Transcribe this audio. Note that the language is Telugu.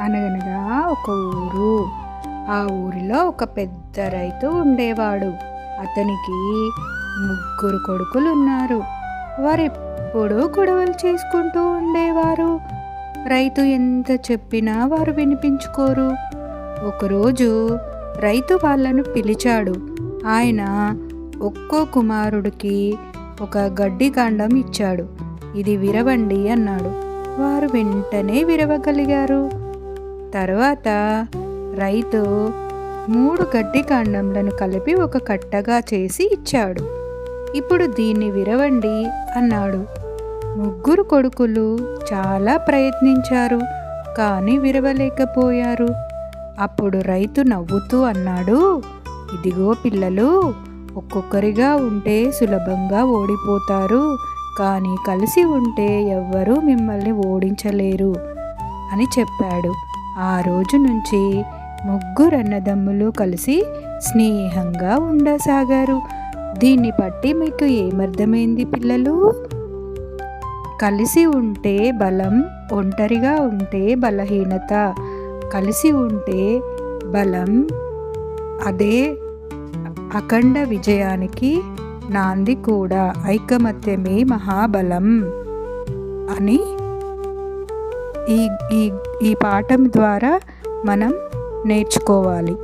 అనగనగా ఒక ఊరు. ఆ ఊరిలో ఒక పెద్ద రైతు ఉండేవాడు. అతనికి ముగ్గురు కొడుకులు ఉన్నారు వారెప్పుడూ గొడవలు చేసుకుంటూ ఉండేవారు. రైతు ఎంత చెప్పినా వారు వినిపించుకోరు. ఒకరోజు రైతు వాళ్ళను పిలిచాడు. ఆయన ఒక్కో కుమారుడికి ఒక గడ్డి కాండం ఇచ్చాడు. ఇది విరవండి అన్నాడు. వారు వెంటనే విరవగలిగారు. తర్వాత రైతు మూడు గడ్డి కాండంలను కలిపి ఒక కట్టగా చేసి ఇచ్చాడు. ఇప్పుడు దీన్ని విరవండి అన్నాడు. ముగ్గురు కొడుకులు చాలా ప్రయత్నించారు కానీ విరవలేకపోయారు. అప్పుడు రైతు నవ్వుతూ అన్నాడు ఇదిగో పిల్లలు ఒక్కొక్కరిగా ఉంటే సులభంగా ఓడిపోతారు కానీ కలిసి ఉంటే ఎవ్వరూ మిమ్మల్ని ఓడించలేరు అని చెప్పాడు. ఆ రోజు నుంచి ముగ్గురు అన్నదమ్ములు కలిసి స్నేహంగా ఉండసాగారు. దీన్ని బట్టి మీకు ఏమర్థమైంది పిల్లలు? కలిసి ఉంటే బలం ఒంటరిగా ఉంటే బలహీనత కలిసి ఉంటే బలం అదే అఖండ విజయానికి నాంది కూడా ఐకమత్యమే మహాబలం అని ఈ ఈ ఈ పాఠం ద్వారా మనం నేర్చుకోవాలి.